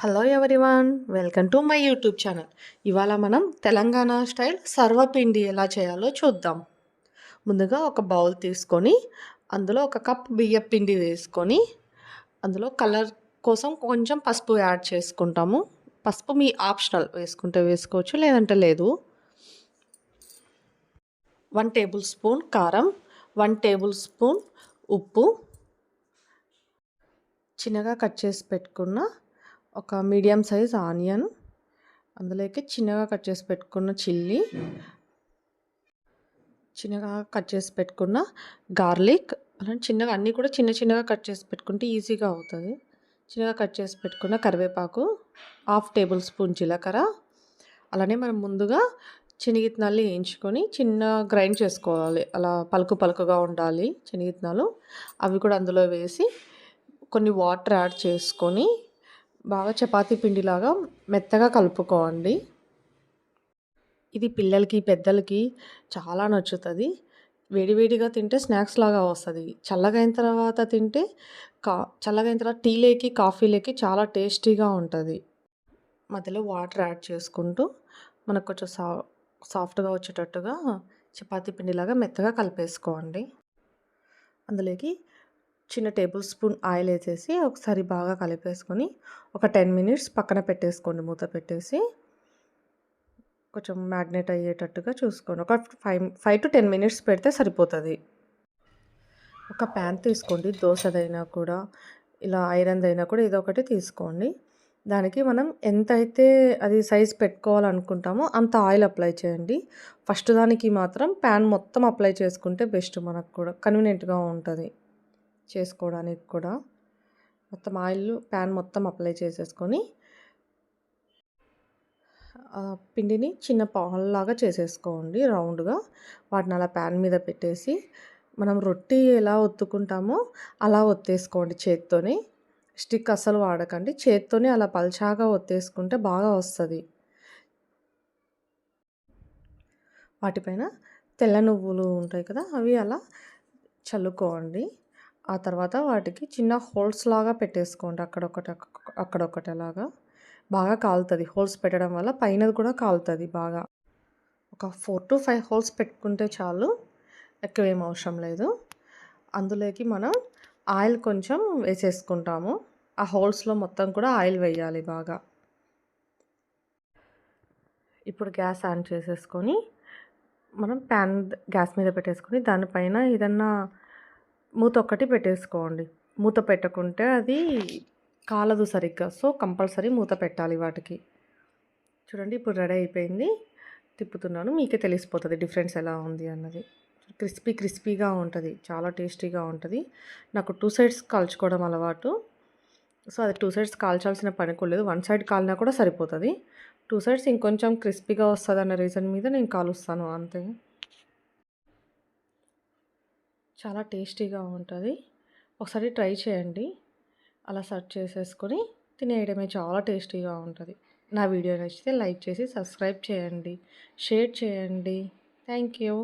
Hello everyone welcome to my YouTube channel ఇవాళ మనం Telangana style సర్వపిండి ఎలా చేయాలో చూద్దాం. ముందుగా ఒక బౌల్ తీసుకొని అందులో ఒక కప్ బియ్యం పిండి వేసుకొని అందులో కలర్ కోసం కొంచెం పసుపు యాడ్ చేసుకుంటాము. పసుపు మీ ఆప్షనల్ వేసుకుంటే వేసుకోవచ్చు లేదంటే లేదు. వన్ టేబుల్ స్పూన్ కారం వన్ టేబుల్ స్పూన్ ఉప్పు. చిన్నగా కట్ చేసి పెట్టుకున్న ఒక మీడియం సైజ్ ఆనియన్ అందులోకి చిన్నగా కట్ చేసి పెట్టుకున్న చిల్లీ చిన్నగా కట్ చేసి పెట్టుకున్న గార్లిక్ అలాంటి చిన్నగా అన్నీ కూడా చిన్న చిన్నగా కట్ చేసి పెట్టుకుంటే ఈజీగా అవుతుంది. చిన్నగా కట్ చేసి పెట్టుకున్న కరివేపాకు హాఫ్ టేబుల్ స్పూన్ జీలకర్ర అలానే మనం ముందుగా శనగిత్తనాలు వేయించుకొని చిన్న గ్రైండ్ చేసుకోవాలి. అలా పలుకు పలుకుగా ఉండాలి శనగిత్తనాలు అవి కూడా అందులో వేసి కొన్ని వాటర్ యాడ్ చేసుకొని బాగా చపాతీ పిండిలాగా మెత్తగా కలుపుకోండి. ఇది పిల్లలకి పెద్దలకి చాలా నచ్చుతుంది. వేడివేడిగా తింటే స్నాక్స్ లాగా వస్తుంది. చల్లగా అయిన తర్వాత తింటే కా చల్లగా అయిన తర్వాత టీలేకి కాఫీలేకి చాలా టేస్టీగా ఉంటుంది. మధ్యలో వాటర్ యాడ్ చేసుకుంటూ మనకు కొంచెం సా సాఫ్ట్గా వచ్చేటట్టుగా చపాతీ పిండిలాగా మెత్తగా కలిపేసుకోండి. అందులోకి చిన్న టేబుల్ స్పూన్ ఆయిల్ వేసేసి ఒకసారి బాగా కలిపేసుకొని ఒక టెన్ మినిట్స్ పక్కన పెట్టేసుకోండి మూత పెట్టేసి. కొంచెం మ్యాగ్నెట్ అయ్యేటట్టుగా చూసుకోండి. ఒక five five to ten minutes పెడితే సరిపోతుంది. ఒక ప్యాన్ తీసుకోండి. దోశదైనా కూడా ఇలా ఐరన్దైనా అయినా కూడా ఏదో ఒకటి తీసుకోండి. దానికి మనం ఎంత అయితే అది సైజ్ పెట్టుకోవాలనుకుంటామో అంత ఆయిల్ అప్లై చేయండి. ఫస్ట్ దానికి మాత్రం ప్యాన్ మొత్తం అప్లై చేసుకుంటే బెస్ట్ మనకు కూడా కన్వీనియంట్గా ఉంటుంది. చేసుకోవడానికి కూడా మొత్తం ఆయిల్ ప్యాన్ మొత్తం అప్లై చేసేసుకొని పిండిని చిన్న పాల్లాగా చేసేసుకోండి రౌండ్గా. వాటిని అలా ప్యాన్ మీద పెట్టేసి మనం రొట్టి ఎలా ఒత్తుకుంటామో అలా ఒత్తేసుకోండి చేత్తోని. స్టిక్ అస్సలు వాడకండి. చేత్తోనే అలా పల్చాగా ఒత్తేసుకుంటే బాగా వస్తుంది. వాటిపైన తెల్ల నువ్వులు ఉంటాయి కదా అవి అలా చల్లుకోండి. ఆ తర్వాత వాటికి చిన్న హోల్స్ లాగా పెట్టేసుకోండి. అక్కడొకటి అక్కడొకటి అలాగా బాగా కాలుతుంది. హోల్స్ పెట్టడం వల్ల పైనది కూడా కాలుతుంది బాగా. ఒక ఫోర్ టు ఫైవ్ హోల్స్ పెట్టుకుంటే చాలు ఎక్కువ ఏం అవసరం లేదు. అందులోకి మనం ఆయిల్ కొంచెం వేసేసుకుంటాము. ఆ హోల్స్లో మొత్తం కూడా ఆయిల్ వేయాలి బాగా. ఇప్పుడు గ్యాస్ ఆన్ చేసేసుకొని మనం ప్యాన్ గ్యాస్ మీద పెట్టేసుకొని దానిపైన ఏదన్నా మూత ఒక్కటి పెట్టేసుకోండి. మూత పెట్టకుంటే అది కాలదు సరిగ్గా. సో కంపల్సరీ మూత పెట్టాలి వాటికి. చూడండి ఇప్పుడు రెడీ అయిపోయింది. తిప్పుతున్నాను. మీకే తెలిసిపోతుంది డిఫరెన్స్ ఎలా ఉంది అన్నది. క్రిస్పీ క్రిస్పీగా ఉంటుంది. చాలా టేస్టీగా ఉంటుంది. నాకు టూ సైడ్స్ కాల్చుకోవడం అలవాటు. సో అది టూ సైడ్స్ కాల్చాల్సిన పని కూడా వన్ సైడ్ కాలినా కూడా సరిపోతుంది. టూ సైడ్స్ ఇంకొంచెం క్రిస్పీగా వస్తుంది అన్న రీజన్ మీద నేను కాలుస్తాను అంతే. చాలా టేస్టీగా ఉంటుంది. ఒకసారి ట్రై చేయండి. అలా సర్చ్ చేసేసుకొని తినేయడమే చాలా టేస్టీగా ఉంటుంది. నా వీడియో నచ్చితే లైక్ చేసి సబ్స్క్రైబ్ చేయండి. షేర్ చేయండి. Thank you.